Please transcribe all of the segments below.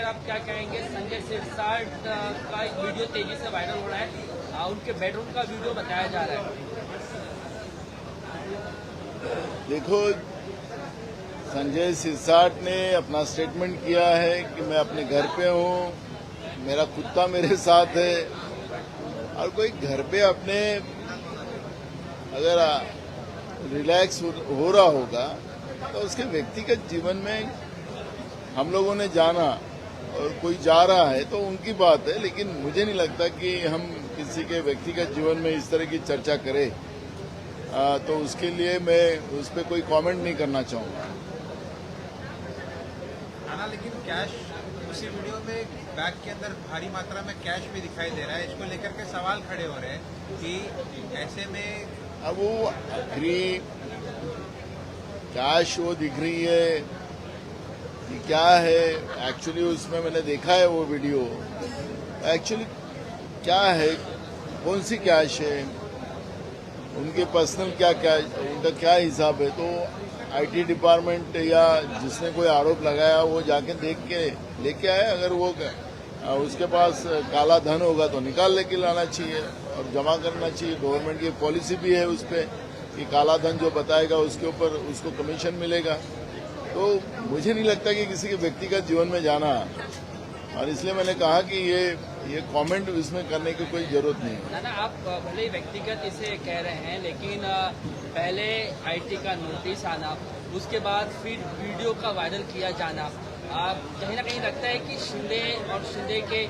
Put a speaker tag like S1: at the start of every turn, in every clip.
S1: लेकर आप क्या कहेंगे? संजय सिरसाट का एक वीडियो तेज़ी से वायरल हो रहा है। अ, उनके बेडरूम का वीडियो बताया जा रहा है।
S2: देखो संजय सिरसाट ने अपना स्टेटमेंट किया है कि मैं अपने घर पे हूँ मेरा कुत्ता मेरे साथ है और कोई घर पे अपने अगर रिलैक्स हो रहा होगा तो उसके व्यक्तिगत जीवन में हम लोगों ने जाना और कोई जा रहा है तो उनकी बात है लेकिन मुझे नहीं लगता कि हम किसी के व्यक्तिगत जीवन में इस तरह की चर्चा करें आ, तो उसके लिए मैं उस पर कोई कमेंट नहीं करना चाहूँगा
S3: हाँ लेकिन कैश उसी वीडियो में बैग के अंदर भारी मात्रा में कैश भी दिखाई दे रहा है इसको लेकर के सवाल खड़े हो रहे हैं कि ऐसे में
S2: अब वो आखिरी कैश वो दिख रही है कि क्या है? एक्चुअली उसमें मैंने देखा है वो वीडियो एक्चुअली क्या है? कौन सी कैश है? उनके पर्सनल क्या क्या, उनका क्या हिसाब है? तो आईटी डिपार्टमेंट या जिसने कोई आरोप लगाया, वो जाके देख के लेके आए। अगर वो उसके पास काला धन होगा तो निकाल लेके लाना चाहिए और जमा करना चाहिए। गवर्नमेंट की पॉलिसी भी है उस पर कि काला धन जो बताएगा, उसके ऊपर उसको कमीशन मिलेगा। तो मुझे नहीं लगता कि किसी के व्यक्तिगत जीवन में जाना और इसलिए मैंने कहा कि ये ये कमेंट इसमें करने की कोई ज़रूरत नहीं है।
S1: ना ना आप भले ही व्यक्तिगत इसे कह रहे हैं लेकिन पहले आईटी का नोटिस आना उसके बाद फिर वीडियो का वायरल किया जाना आप कहीं ना कहीं लगता है कि शिंदे और शिंदे के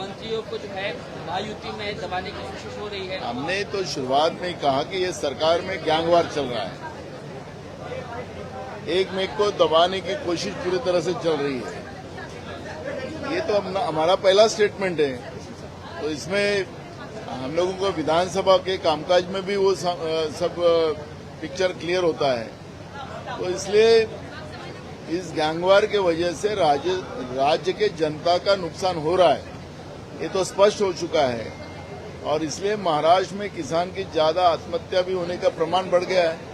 S1: मंत्रियों को जो है महायुति में दबाने की कोशिश हो रही है।
S2: हमने तो शुरुआत में कहा कि ये सरकार में गैंगवार चल रहा है। एक मेक को दबाने की कोशिश पूरी तरह से चल रही है। ये तो हमारा पहला स्टेटमेंट है। तो इसमें हम लोगों को विधानसभा के कामकाज में भी वो सब पिक्चर क्लियर होता है। तो इसलिए इस गैंगवार के वजह से राज्य राज्य के जनता का नुकसान हो रहा है। ये तो स्पष्ट हो चुका है। और इसलिए महाराष्ट्र में किसान की ज़्यादा आत्महत्या भी होने का प्रमाण बढ़ गया है।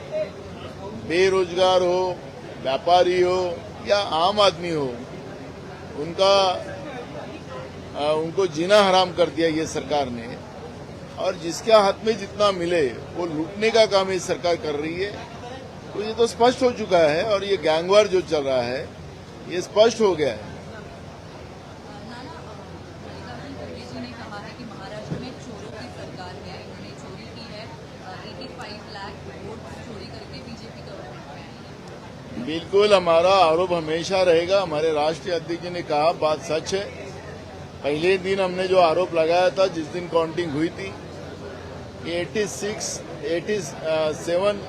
S2: बेरोजगार हो व्यापारी हो या आम आदमी हो उनका आ, उनको जीना हराम कर दिया ये सरकार ने। और जिसके हाथ में जितना मिले वो लूटने का काम ये सरकार कर रही है। तो ये तो स्पष्ट हो चुका है और ये गैंगवार जो चल रहा है ये स्पष्ट हो गया है
S4: नाना मल्लिकार्जुन खड़गे जी ने कहा है कि महाराष्ट्र में चोरों की सरकार है इन्होंने चोरी की है एटी फाइव लाख वोट चोरी करके बीजेपी गवर्नमेंट में आई है
S2: बिल्कुल, हमारा आरोप हमेशा रहेगा। हमारे राष्ट्रीय अध्यक्ष ने कहा, बात सच है। पहले दिन हमने जो आरोप लगाया था, जिस दिन काउंटिंग हुई थी कि 86 87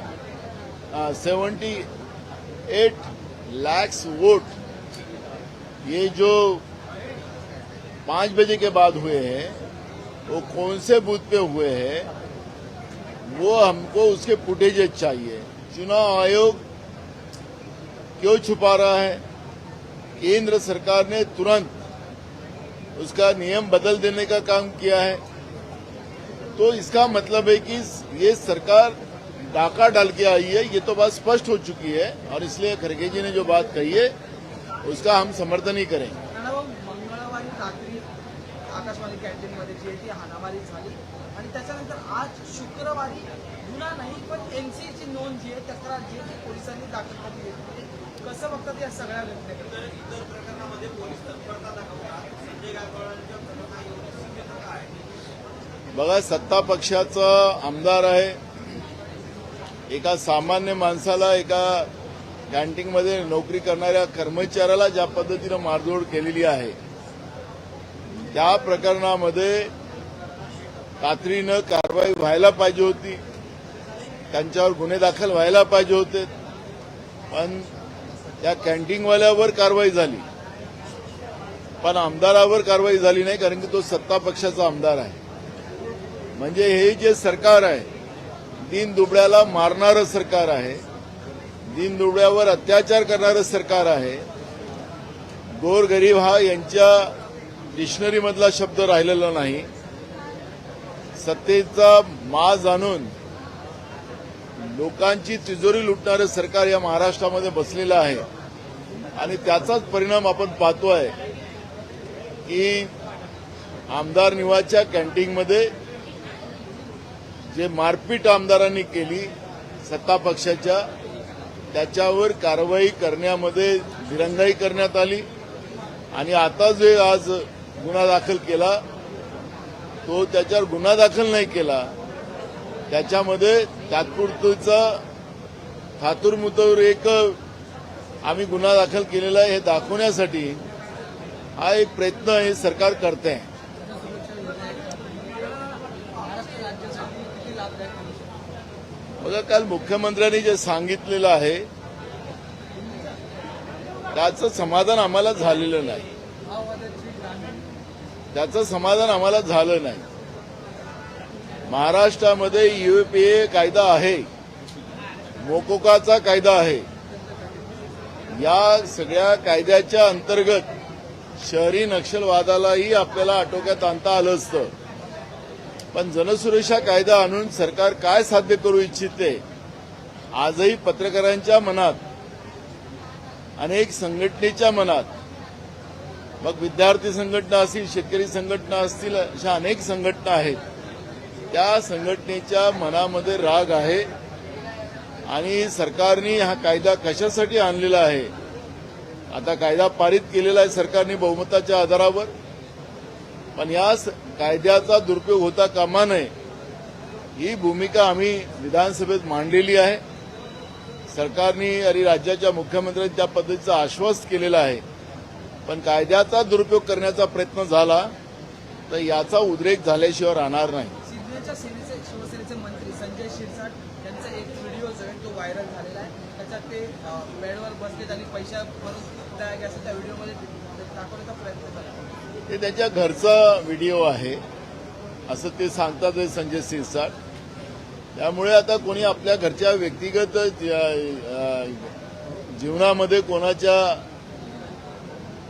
S2: सेवेंटी एट लैक्स वोट ये जो पाँच बजे के बाद हुए हैं, वो कौन से बूथ पे हुए हैं, वो हमको उसके फुटेजेज चाहिए। चुनाव आयोग क्यों छुपा रहा है? केंद्र सरकार ने तुरंत उसका नियम बदल देने का काम किया है। तो इसका मतलब है कि ये सरकार डाका डाल के आई है, ये तो बात स्पष्ट हो चुकी है, और इसलिए खड़गे जी ने जो बात कही है, उसका हम समर्थन ही करेंगे।
S5: त्याच्यानंतर आज शुक्रवारी गुन्हा नाही पण एनसीची नोंद जी आहे तक्रार जी आहे ती पोलिसांनी दाखल केली आहे. म्हणजे कसं बघतात या सगळ्या घटनेकडे? इतर प्रकरणामध्ये पोलीस तत्परता दाखवतात. संजय गायकवाडांच्या काय
S2: बघा सत्ता पक्षाचा आमदार आहे. एका सामान्य माणसाला एका कॅन्टीनमध्ये नोकरी करणाऱ्या कर्मचाऱ्याला ज्या पद्धतीनं मारझोड केलेली आहे त्या प्रकरणामध्ये तातडीनं कारवाई व्हायला पाहिजे होती. त्यांच्यावर गुन्हे दाखल व्हायला पाहिजे होते. पण त्या कॅन्टीनवाल्यावर कारवाई झाली. पण आमदारावर कारवाई झाली नाही कारण की तो सत्ता पक्षाचा आमदार आहे. म्हणजे हे जे सरकार आहे दीन दुबळ्याला मारणारं सरकार आहे दीन दुबळ्यावर अत्याचार करणारं सरकार आहे. गोरगरीब हा यांच्या डिक्शनरीमधला शब्द राहिलेला नाही. सत्तेचा माज आणून लोकांची तिजोरी लुटणारं सरकार या महाराष्ट्रामध्ये बसलेलं आहे. आणि त्याचाच परिणाम आपण पाहतोय की आमदार निवाच्या कॅन्टीनमध्ये जे मारपीट आमदारांनी केली सत्ता पक्षाच्या त्याच्यावर कारवाई करण्यामध्ये दिरंगाई करण्यात आली. आणि आता जे आज गुन्हा दाखल केला तो त्याच्यावर गुन्हा दाखल नाही केला. त्याच्यामध्ये तात्पुरतीचं थातुरमुतवर एक आम्ही गुन्हा दाखल केलेला आहे हे दाखवण्यासाठी हा एक प्रयत्न हे सरकार करते आहे बघा काल मुख्यमंत्र्यांनी जे सांगितलेलं आहे त्याचं समाधान आम्हाला झालेलं नाही. त्याचं समाधान आम्हाला झालं नाही. महाराष्ट्रामध्ये युएपीए कायदा आहे. मोकोकाचा कायदा आहे. या सगळ्या कायद्याच्या अंतर्गत शहरी नक्षलवादालाही आपल्याला आटोक्यात आणता आलं असतं. पण जनसुरक्षा कायदा आणून सरकार काय साध्य करू इच्छिते आजही पत्रकारांच्या मनात अनेक संघटनेच्या मनात मग विद्यार्थी संघटना असतील शेतकरी संघटना असतील अशा अनेक संघटना आहेत. त्या संघटनेच्या मनामध्ये राग आहे आणि सरकारने हा कायदा कशासाठी आणलेला आहे? आता कायदा पारित केलेला आहे सरकारने बहुमताच्या आधारावर. पण या स- कायद्याचा दुरुपयोग होता कामा नये ही भूमिका आम्ही विधानसभेत मांडलेली आहे. सरकारने आणि राज्याच्या मुख्यमंत्र्यांनी त्या पद्धतीचं आश्वास केलेलं आहे. पण कायद्याचा दुरुपयोग करण्याचा प्रयत्न झाला तर याचा उद्रेक झाल्याशिवाय राहणार नाही.
S5: शिवसेनेचे मंत्री संजय शिरसाट यांचा एक व्हिडिओ जो आहे तो व्हायरल झालेला आहे. त्याच्यात ते बेडवर बसलेत आणि पैशा भरून त्या गॅस त्या व्हिडिओमध्ये दाखवण्याचा प्रयत्न झाला
S2: ते त्याच्या घरचा व्हिडिओ आहे. असं ते सांगतात संजय सिरसाट त्यामुळे आता कोणी आपल्या घरच्या व्यक्तिगत जीवनामध्ये कोणाच्या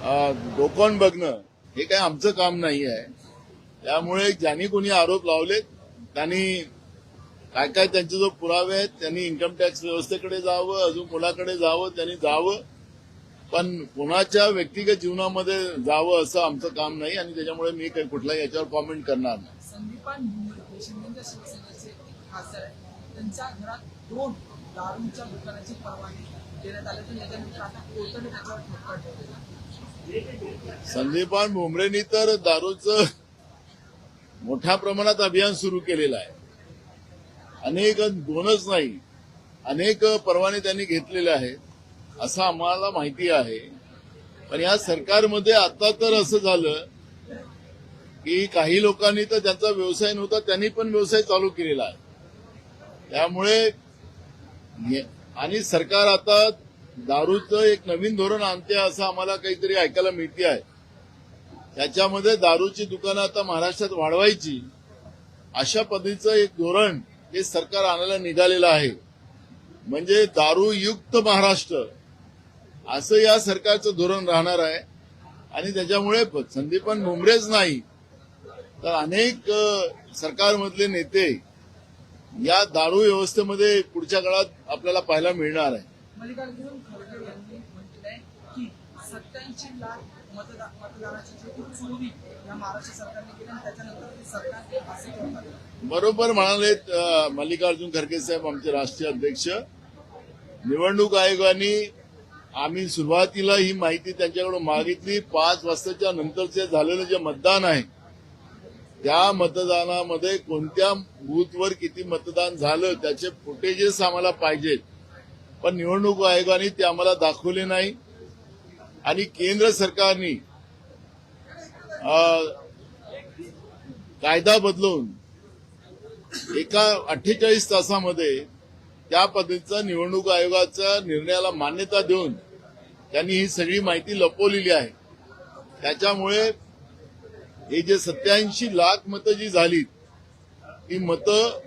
S2: अ, डोकावून बघणं हे काय आमचं काम नाही आहे त्यामुळे ज्यांनी कोणी आरोप लावलेत त्यांनी काय काय त्यांचे जो पुरावे आहेत त्यांनी इन्कम टॅक्स व्यवस्थेकडे जावं अजून कोणाकडे जावं त्यांनी जावं. पण कोणाच्या व्यक्तिगत जीवनामध्ये जावं असं आमचं काम नाही आणि त्याच्यामुळे मी काही कुठलाही याच्यावर कॉमेंट करणार नाही.
S5: संदीपान शिवसेनेचे खासदार आहेत. त्यांच्या घरात दोन दारूच्या दुकानाची परवानगी देण्यात आली. तर त्याच्यानंतर आता कोर्टाने त्याच्यावर ठोका ठेवलेला
S2: संदीपान भुमरेनी तर दारूचं मोठ्या प्रमाणात अभियान सुरू केलेलं आहे. अनेक दोनच नाही अनेक परवाने त्यांनी घेतलेले आहेत असं आम्हाला माहिती आहे. पण या सरकारमध्ये आता तर असं झालं की काही लोकांनी तर ज्यांचा व्यवसाय नव्हता त्यांनी पण व्यवसाय चालू केलेला आहे. त्यामुळे आणि सरकार आता दारूचं एक नवीन धोरण आणते असं आम्हाला काहीतरी ऐकायला मिळते आहे. त्याच्यामध्ये दारूची दुकानं आता महाराष्ट्रात वाढवायची अशा पद्धतीचं एक धोरण हे सरकार आणायला निघालेलं आहे. म्हणजे दारूयुक्त महाराष्ट्र असं या सरकारचं धोरण राहणार आहे. आणि त्याच्यामुळे संदीपन भुमरेच नाही तर अनेक सरकारमधले नेते या दारू व्यवस्थेमध्ये पुढच्या काळात आपल्याला पाहायला मिळणार आहे.
S5: मल्लिकार्जुन खरगे यांनी म्हटलंय की सत्याऐंशी लाख मतदा मतदानाची जी चोरी या महाराष्ट्र सरकारने केली आणि त्याच्यानंतर ते सरकार असे करतात.
S2: बरोबर म्हणाले मल्लिकार्जुन खरगे साहेब आमचे राष्ट्रीय अध्यक्ष. निवडणूक आयोगाने आम्ही सुरुवातीला ही माहिती त्यांच्याकडून मागितली. पाच वाजताच्या नंतरचे झालेलं जे मतदान आहे त्या मतदानामध्ये कोणत्या बूथवर किती मतदान झालं त्याचे फुटेजेस आम्हाला पाहिजेत. पण निवडणूक आयोगाने ते आम्हाला दाखवले नाही. आणि केंद्र सरकारने कायदा बदलून एका अठ्ठेचाळीस तासामध्ये त्या पद्धतीचा निवडणूक आयोगाच्या निर्णयाला मान्यता देऊन त्यांनी ही सगळी माहिती लपवलेली आहे. त्याच्यामुळे हे जे सत्याऐंशी लाख मतं जी झालीत ती मतं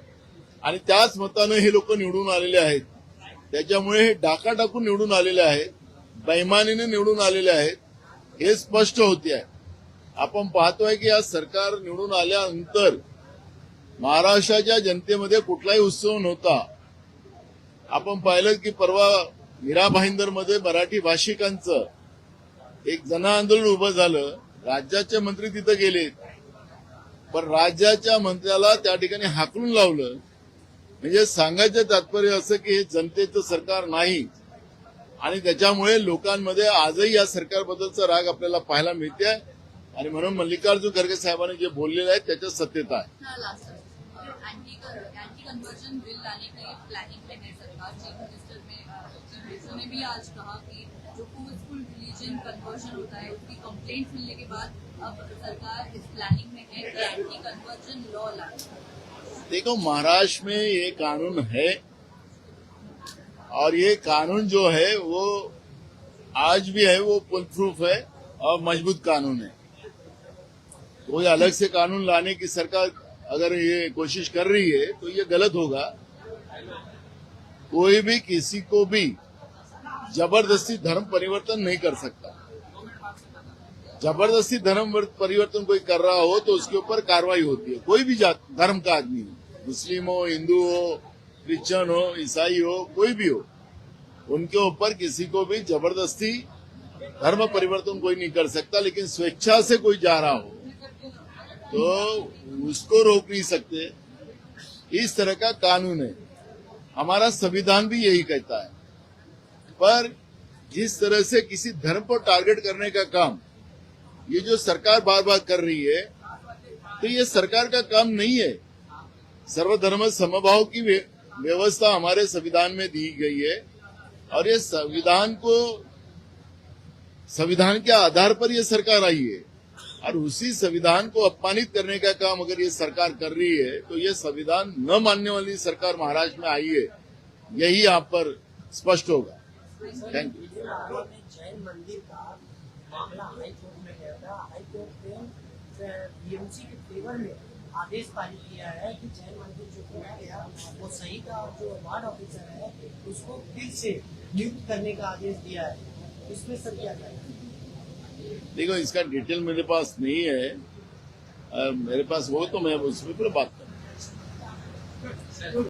S2: आणि त्याच मतानं हे लोक निवडून आलेले आहेत. त्याच्यामुळे हे डाका टाकून निवडून आलेले आहेत बैमानीने निवडून आलेले आहेत हे स्पष्ट होते आहे. आपण पाहतोय की आज सरकार निवडून आल्यानंतर महाराष्ट्राच्या जनतेमध्ये कुठलाही उत्सव नव्हता. आपण पाहिलं की परवा मीरा भाईंदरमध्ये मराठी भाषिकांचं एक जन आंदोलन उभं झालं. राज्याचे मंत्री तिथं गेलेत. पण राज्याच्या मंत्र्याला त्या ठिकाणी हाकलून लावलं. म्हणजे सांगायचं तात्पर्य असं की हे जनतेचं सरकार नाही. आणि त्याच्यामुळे लोकांमध्ये आजही या सरकारबद्दलचा राग आपल्याला पाहायला मिळते आणि म्हणून मल्लिकार्जुन खरगे साहेबांनी जे बोललेलं आहे त्याच्यात सत्यता आहे.
S4: भी आज कहा कि जो फोर्सफुल रिलीजन कन्वर्जन होता है उसकी कंप्लेंट मिलने के बाद अब सरकार इस प्लानिंग में है कि एंटी कन्वर्जन लॉ लाए
S2: देखो महाराष्ट्र में ये कानून है और ये कानून जो है, वो आज भी है, वो पुल प्रूफ है और मज़बूत कानून है। कोई अलग से कानून लाने की सरकार अगर ये कोशिश कर रही है तो ये गलत होगा। कोई भी किसी को भी ज़बरदस्ती धर्म परिवर्तन नहीं कर सकता। ज़बरदस्ती धर्म परिवर्तन कोई कर रहा हो तो उसके ऊपर कार्रवाई होती है। कोई भी धर्म का आदमी हो। मुस्लिम हो, हिंदू हो क्रिश्चन हो, ईसाई हो, कोई भी हो, उनके ऊपर किसी को भी ज़बरदस्ती धर्म परिवर्तन कोई नहीं कर सकता, लेकिन स्वेच्छा से कोई जा रहा हो तो उसको रोक नहीं सकते। इस तरह का कानून है। हमारा संविधान भी यही कहता है। पर जिस तरह से किसी धर्म को टारगेट करने का काम, ये जो सरकार बार बार कर रही है तो ये सरकार का काम नहीं है। सर्वधर्म समभाव की व्यवस्था हमारे संविधान में दी गई है। और ये संविधान को, संविधान के आधार पर ये सरकार आई है। और उसी संविधान को अपमानित करने का काम अगर ये सरकार कर रही है तो ये संविधान न मानने वाली सरकार महाराष्ट्र में आई है। यही यहाँ पर स्पष्ट होगा। थैंक यू
S5: जैन में गया था। बीएमसी के फेवर में आदेश पारित किया है कि जैन मंदिर जो खोला गया वो सही का और जो वार्ड ऑफिसर है उसको फिर से नियुक्त करने का आदेश दिया है। इसमें सर क्या करें
S2: देखो इसका डिटेल मेरे पास नहीं है। आ, मेरे पास हो तो मैं उसमें पूरा बात करूँ